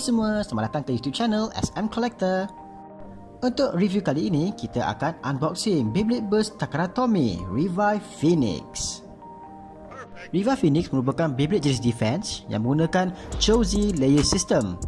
Hai semua, selamat datang ke YouTube channel SM Collector. Untuk review kali ini, kita akan unboxing Beyblade Burst Takaratomi Revive Phoenix. Revive Phoenix merupakan Beyblade jenis defense yang menggunakan Chozy Layer System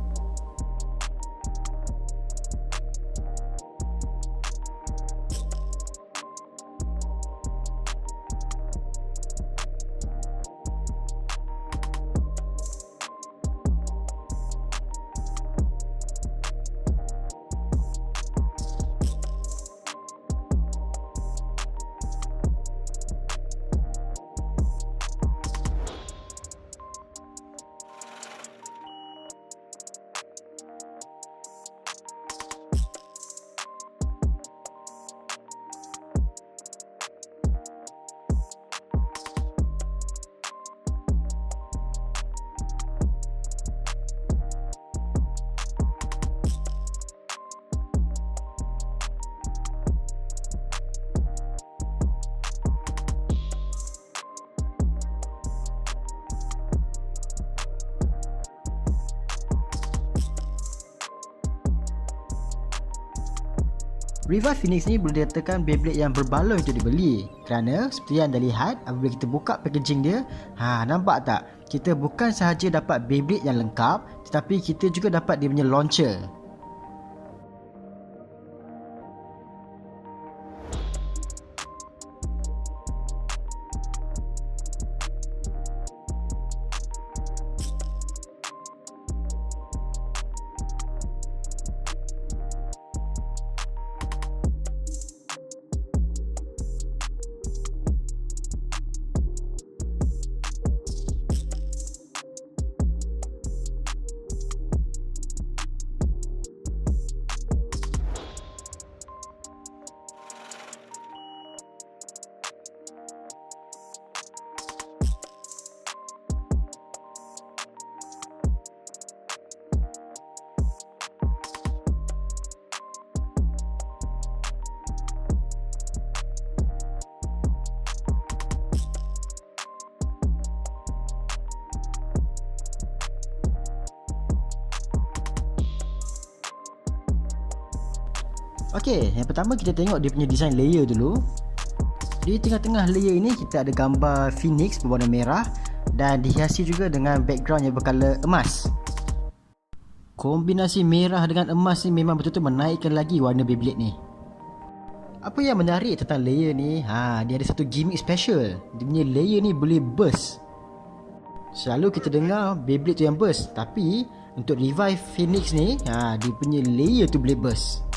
Revive Phoenix ni boleh dikatakan Beyblade yang berbaloi untuk dibeli. Kerana seperti yang anda lihat apabila kita buka packaging dia ha nampak tak? Kita bukan sahaja dapat Beyblade yang lengkap tetapi kita juga dapat dia punya launcher Okey, yang pertama kita tengok dia punya design layer dulu. Di tengah-tengah layer ini kita ada gambar phoenix berwarna merah dan dihiasi juga dengan background yang berkala emas. Kombinasi merah dengan emas ni memang betul-betul menaikkan lagi warna Beyblade ni. Apa yang menarik tentang layer ni? Ha, dia ada satu gimmick special. Dia punya layer ni boleh burst. Selalu kita dengar Beyblade tu yang burst, tapi untuk revive Phoenix ni, ha, dia punya layer tu boleh burst.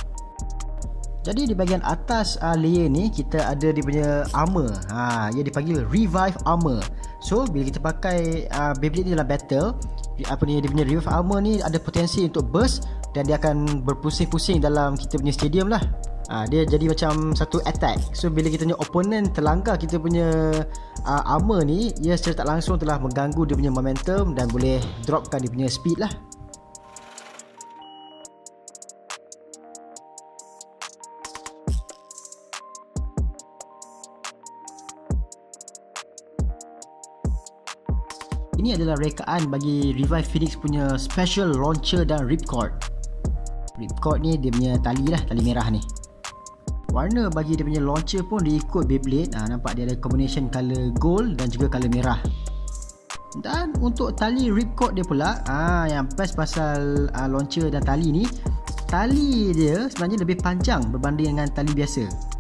Jadi di bahagian atas uh, layer ni kita ada dia punya armor. Ha, ia dipanggil revive armor. So bila kita pakai uh, Beyblade ni dalam battle, apa ni dia punya revive armor ni ada potensi untuk burst dan dia akan berpusing-pusing dalam kita punya stadium lah. Ha, dia jadi macam satu attack. So bila kita punya opponent terlanggar kita punya uh, armor ni, ia secara tak langsung telah mengganggu dia punya momentum dan boleh dropkan dia punya speed lah. Ini adalah rekaan bagi Revive Phoenix punya special launcher dan ripcord. Ripcord ni dia punya tali lah, tali merah ni. Warna bagi dia punya launcher pun diikut Beyblade. Ha, nampak dia ada combination color gold dan juga color merah. Dan untuk tali ripcord dia pula, ha, yang best pasal uh, launcher dan tali ni, tali dia sebenarnya lebih panjang berbanding dengan tali biasa.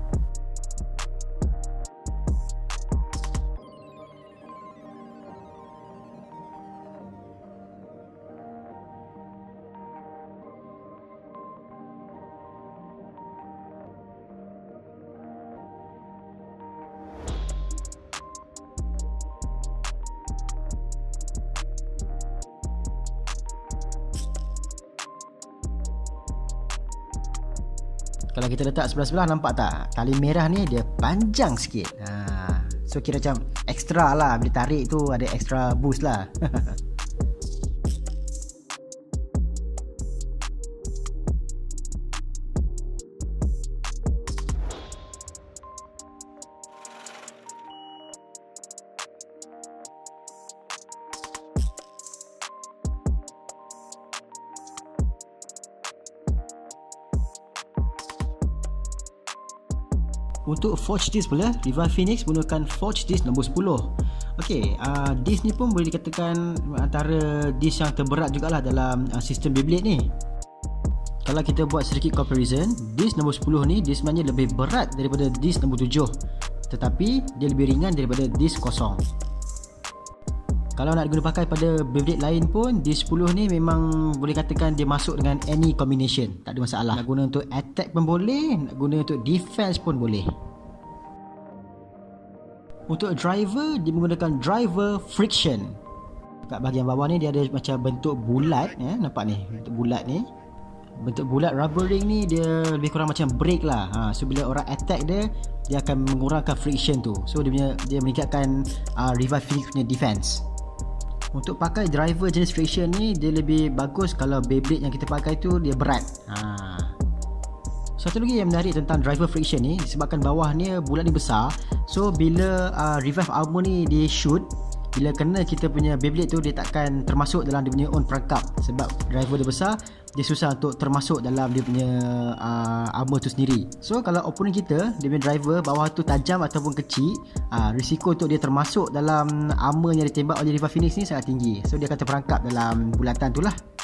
Kalau kita letak sebelah-sebelah nampak tak? Tali merah ni dia panjang sikit. Ha. So kira macam extra lah. Bila tarik tu ada extra boost lah. Untuk Forge Disc pula, Revive Phoenix menggunakan Forge Disc nombor 10. Okey, uh, disc ni pun boleh dikatakan antara disc yang terberat jugalah dalam uh, sistem Beyblade ni. Kalau kita buat sedikit comparison, disc nombor 10 ni dia sebenarnya lebih berat daripada disc nombor 7. Tetapi dia lebih ringan daripada disc kosong. Kalau nak guna pakai pada Beyblade lain pun, disc 10 ni memang boleh katakan dia masuk dengan any combination. Tak ada masalah. Nak guna untuk attack pun boleh, nak guna untuk defense pun boleh. Untuk driver, dia menggunakan driver friction. Kat bahagian bawah ni dia ada macam bentuk bulat, eh, nampak ni, bentuk bulat ni bentuk bulat rubber ring ni dia lebih kurang macam brake lah ha, so bila orang attack dia dia akan mengurangkan friction tu so dia punya dia meningkatkan uh, revive phoenix punya defense untuk pakai driver jenis friction ni dia lebih bagus kalau Beyblade yang kita pakai tu dia berat ha. satu lagi yang menarik tentang driver friction ni disebabkan bawah ni bulat ni besar so bila uh, revive armor ni dia shoot bila kena kita punya Beyblade tu dia takkan termasuk dalam dia punya own perangkap. Sebab driver dia besar dia susah untuk termasuk dalam dia punya uh, armor tu sendiri. So kalau opponent kita dia punya driver bawah tu tajam ataupun kecil uh, risiko untuk dia termasuk dalam armor yang ditembak oleh Riva Phoenix ni sangat tinggi. So dia akan terperangkap dalam bulatan tu lah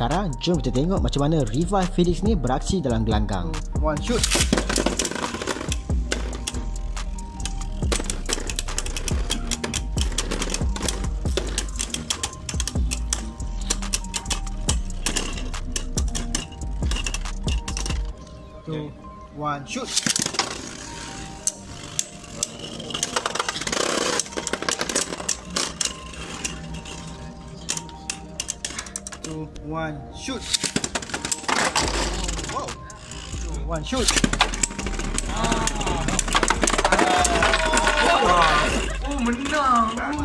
Sekarang jom kita tengok macam mana Revive Phoenix ni beraksi dalam gelanggang. One shoot. One shoot. Two, one shoot. Wow. Two, one shoot. Oh menang.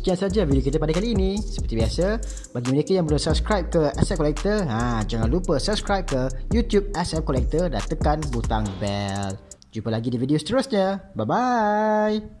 Sekian saja video kita pada kali ini. Seperti biasa, bagi mereka yang belum subscribe ke SF Collector, ha, jangan lupa subscribe ke YouTube SF Collector dan tekan butang bell. Jumpa lagi di video seterusnya. Bye-bye.